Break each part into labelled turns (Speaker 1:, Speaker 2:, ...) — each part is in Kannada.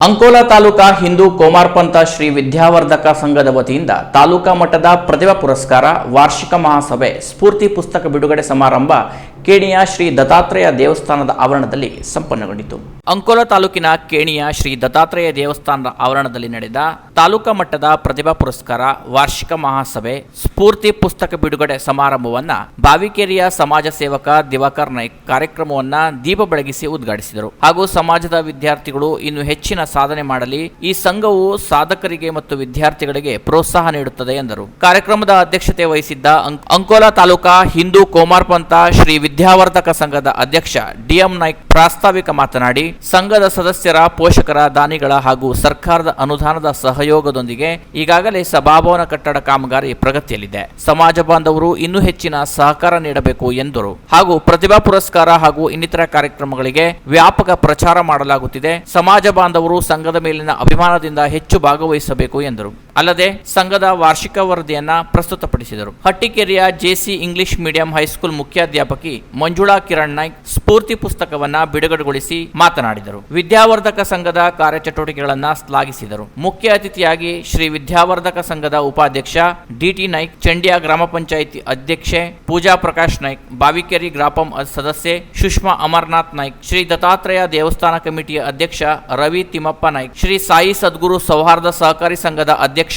Speaker 1: ಅಂಕೋಲಾ ತಾಲೂಕಾ ಹಿಂದೂ ಕೋಮಾರ್ಪಂಥ ಶ್ರೀ ವಿದ್ಯಾವರ್ಧಕ ಸಂಘದ ವತಿಯಿಂದ ತಾಲೂಕಾ ಮಟ್ಟದ ಪ್ರತಿಭಾ ಪುರಸ್ಕಾರ ವಾರ್ಷಿಕ ಮಹಾಸಭೆ ಸ್ಫೂರ್ತಿ ಪುಸ್ತಕ ಬಿಡುಗಡೆ ಸಮಾರಂಭ ಕೇಣಿಯ ಶ್ರೀ ದತ್ತಾತ್ರೇಯ ದೇವಸ್ಥಾನದ ಆವರಣದಲ್ಲಿ ಸಂಪನ್ನಗೊಂಡಿತು. ಅಂಕೋಲಾ ತಾಲೂಕಿನ ಕೇಣಿಯ ಶ್ರೀ ದತ್ತಾತ್ರೇಯ ದೇವಸ್ಥಾನದ ಆವರಣದಲ್ಲಿ ನಡೆದ ತಾಲೂಕಾ ಮಟ್ಟದ ಪ್ರತಿಭಾ ಪುರಸ್ಕಾರ, ವಾರ್ಷಿಕ ಮಹಾಸಭೆ, ಸ್ಫೂರ್ತಿ ಪುಸ್ತಕ ಬಿಡುಗಡೆ ಸಮಾರಂಭವನ್ನ ಬಾವಿಕೇರಿಯ ಸಮಾಜ ಸೇವಕ ದಿವಾಕರ್ ನಾಯ್ಕ್ ಕಾರ್ಯಕ್ರಮವನ್ನ ದೀಪ ಬೆಳಗಿಸಿ ಉದ್ಘಾಟಿಸಿದರು. ಹಾಗೂ ಸಮಾಜದ ವಿದ್ಯಾರ್ಥಿಗಳು ಇನ್ನು ಹೆಚ್ಚಿನ ಸಾಧನೆ ಮಾಡಲಿ, ಈ ಸಂಘವು ಸಾಧಕರಿಗೆ ಮತ್ತು ವಿದ್ಯಾರ್ಥಿಗಳಿಗೆ ಪ್ರೋತ್ಸಾಹ ನೀಡುತ್ತದೆ ಎಂದರು. ಕಾರ್ಯಕ್ರಮದ ಅಧ್ಯಕ್ಷತೆ ವಹಿಸಿದ್ದ ಅಂಕೋಲಾ ತಾಲೂಕಾ ಹಿಂದೂ ಕೋಮಾರ್ಪಂಥ ಶ್ರೀ ವಿದ್ಯಾವರ್ಧಕ ಸಂಘದ ಅಧ್ಯಕ್ಷ ಡಿಎಂ ನಾಯ್ಕ್ ಪ್ರಾಸ್ತಾವಿಕ ಮಾತನಾಡಿ, ಸಂಘದ ಸದಸ್ಯರ ಪೋಷಕರ ದಾನಿಗಳ ಹಾಗೂ ಸರ್ಕಾರದ ಅನುದಾನದ ಸಹಯೋಗದೊಂದಿಗೆ ಈಗಾಗಲೇ ಸಭಾಭವನ ಕಟ್ಟಡ ಕಾಮಗಾರಿ ಪ್ರಗತಿಯಲ್ಲಿದೆ. ಸಮಾಜ ಬಾಂಧವರು ಇನ್ನೂ ಹೆಚ್ಚಿನ ಸಹಕಾರ ನೀಡಬೇಕು ಎಂದರು. ಹಾಗೂ ಪ್ರತಿಭಾ ಪುರಸ್ಕಾರ ಹಾಗೂ ಇನ್ನಿತರ ಕಾರ್ಯಕ್ರಮಗಳಿಗೆ ವ್ಯಾಪಕ ಪ್ರಚಾರ ಮಾಡಲಾಗುತ್ತಿದೆ. ಸಮಾಜ ಬಾಂಧವರು ಸಂಘದ ಮೇಲಿನ ಅಭಿಮಾನದಿಂದ ಹೆಚ್ಚು ಭಾಗವಹಿಸಬೇಕು ಎಂದರು. ಅಲ್ಲದೆ ಸಂಘದ ವಾರ್ಷಿಕ ವರದಿಯನ್ನ ಪ್ರಸ್ತುತಪಡಿಸಿದರು. ಹಟ್ಟಿಕೆರೆಯ JC English medium high school ಮುಖ್ಯಾಧ್ಯಾಪಕಿ Manjula Kiran Naik ಸ್ಫೂರ್ತಿ ಪುಸ್ತಕವನ್ನ ಬಿಡುಗಡೆಗೊಳಿಸಿ ಮಾತನಾಡಿದರು. ವಿದ್ಯಾವರ್ಧಕ ಸಂಘದ ಕಾರ್ಯಚಟುವಟಿಕೆಗಳನ್ನ ಶ್ಲಾಘಿಸಿದರು. ಮುಖ್ಯ ಅತಿಥಿಯಾಗಿ ಶ್ರೀ ವಿದ್ಯಾವರ್ಧಕ ಸಂಘದ ಉಪಾಧ್ಯಕ್ಷ ಡಿಟಿ ನಾಯ್ಕ್, ಚಂಡಿಯಾ ಗ್ರಾಮ ಪಂಚಾಯಿತಿ ಅಧ್ಯಕ್ಷೆ ಪೂಜಾ ಪ್ರಕಾಶ್ ನಾಯ್ಕ್, ಬಾವಿಕೇರಿ ಗ್ರಾಪಂ ಸದಸ್ಯೆ ಸುಷ್ಮಾ ಅಮರ್ನಾಥ್ ನಾಯ್ಕ್, ಶ್ರೀ ದತ್ತಾತ್ರೇಯ ದೇವಸ್ಥಾನ ಕಮಿಟಿಯ ಅಧ್ಯಕ್ಷ ರವಿ ತಿಮ್ಮಪ್ಪ ನಾಯ್ಕ್, ಶ್ರೀ ಸಾಯಿ ಸದ್ಗುರು ಸೌಹಾರ್ದ ಸಹಕಾರಿ ಸಂಘದ ಅಧ್ಯಕ್ಷ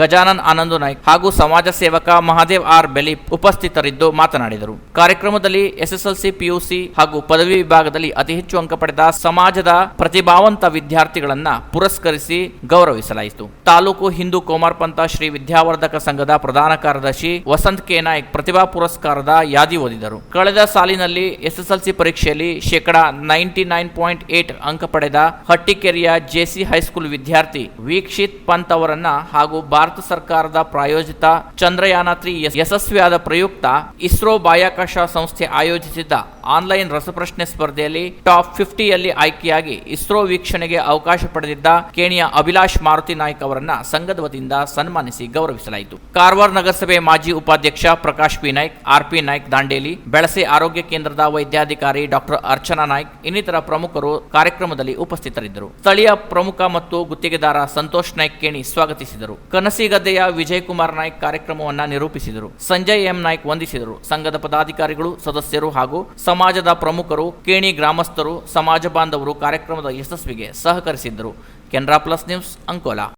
Speaker 1: ಗಜಾನನ್ ಆನಂದು ನಾಯ್ಕ್ ಹಾಗೂ ಸಮಾಜ ಸೇವಕ ಮಹಾದೇವ್ ಆರ್ ಬೆಲೀಪ್ ಉಪಸ್ಥಿತರಿದ್ದು ಮಾತನಾಡಿದರು. ಕಾರ್ಯಕ್ರಮದಲ್ಲಿ ಎಸ್ಎಸ್ಎಲ್ಸಿ, ಪಿಯುಸಿ ಹಾಗೂ ಪದವಿ ವಿಭಾಗದಲ್ಲಿ ಅತಿ ಹೆಚ್ಚು ಅಂಕ ಪಡೆದ ಸಮಾಜದ ಪ್ರತಿಭಾವಂತ ವಿದ್ಯಾರ್ಥಿಗಳನ್ನ ಪುರಸ್ಕರಿಸಿ ಗೌರವಿಸಲಾಯಿತು. ತಾಲೂಕು ಹಿಂದೂ ಕೋಮಾರ್ಪಂಥ ಶ್ರೀ ವಿದ್ಯಾವರ್ಧಕ ಸಂಘದ ಪ್ರಧಾನ ಕಾರ್ಯದರ್ಶಿ ವಸಂತ್ ಕೆ. ನಾಯ್ಕ್ ಪ್ರತಿಭಾ ಪುರಸ್ಕಾರದ ಯಾದಿ ಓದಿದರು. ಕಳೆದ ಸಾಲಿನಲ್ಲಿ ಎಸ್ಎಸ್ಎಲ್ಸಿ ಪರೀಕ್ಷೆಯಲ್ಲಿ ಶೇಕಡಾ ನೈಂಟಿ ನೈನ್ ಪಾಯಿಂಟ್ ಏಟ್ ಅಂಕ ಪಡೆದ ಹಟ್ಟಿಕೆರೆಯ ಜೆಸಿ ಹೈಸ್ಕೂಲ್ ವಿದ್ಯಾರ್ಥಿ ವೀಕ್ಷಿತ್ ಪಂತ್ ಅವರನ್ನ ಹಾಗೂ ಭಾರತ ಸರ್ಕಾರದ ಪ್ರಾಯೋಜಿತ ಚಂದ್ರಯಾನ ತ್ರೀ ಯಶಸ್ವಿಯಾದ ಪ್ರಯುಕ್ತ ಇಸ್ರೋ ಬಾಹ್ಯಾಕಾಶ ಸಂಸ್ಥೆ ಆಯೋಜಿಸಿದ್ದ ಆನ್ಲೈನ್ ರಸಪ್ರಶ್ನೆ ಸ್ಪರ್ಧೆಯಲ್ಲಿ ಟಾಪ್ ಫಿಫ್ಟಿಯಲ್ಲಿ ಆಯ್ಕೆಯಾಗಿ ಇಸ್ರೋ ವೀಕ್ಷಣೆಗೆ ಅವಕಾಶ ಪಡೆದಿದ್ದ ಕೇಣಿಯ ಅಭಿಲಾಷ್ ಮಾರುತಿ ನಾಯ್ಕ ಅವರನ್ನ ಸಂಘದ ವತಿಯಿಂದ ಸನ್ಮಾನಿಸಿ ಗೌರವಿಸಲಾಯಿತು. ಕಾರವಾರ ನಗರಸಭೆ ಮಾಜಿ ಉಪಾಧ್ಯಕ್ಷ Prakash P. Naik R P Naik Dandeli, Belase ಆರೋಗ್ಯ ಕೇಂದ್ರದ ವೈದ್ಯಾಧಿಕಾರಿ ಡಾಕ್ಟರ್ ಅರ್ಚನಾ ನಾಯ್ಕ್, ಇನ್ನಿತರ ಪ್ರಮುಖರು ಕಾರ್ಯಕ್ರಮದಲ್ಲಿ ಉಪಸ್ಥಿತರಿದ್ದರು. ಸ್ಥಳೀಯ ಪ್ರಮುಖ ಮತ್ತು ಗುತ್ತಿಗೆದಾರ ಸಂತೋಷ್ ನಾಯ್ಕ್ ಕೇಣಿ ಸ್ವಾಗತಿಸಿದರು. ಕನಸಿಗದ್ದೆಯ ವಿಜಯ್ ಕುಮಾರ್ ನಾಯ್ಕ್ ಕಾರ್ಯಕ್ರಮವನ್ನ ನಿರೂಪಿಸಿದರು. ಸಂಜಯ್ ಎಂ ನಾಯ್ಕ್ ವಂದಿಸಿದರು. ಸಂಘದ ಪದಾಧಿಕಾರಿಗಳು, ಸದಸ್ಯರು ಹಾಗೂ ಸಮಾಜದ ಪ್ರಮುಖರು, ಕೇಣಿ ಗ್ರಾಮಸ್ಥರು, ಸಮಾಜ ಬಾಂಧವರು ಕಾರ್ಯಕ್ರಮದ ಯಶಸ್ವಿಗೆ ಸಹಕರಿಸಿದ್ದರು. Canara plus news Ankola.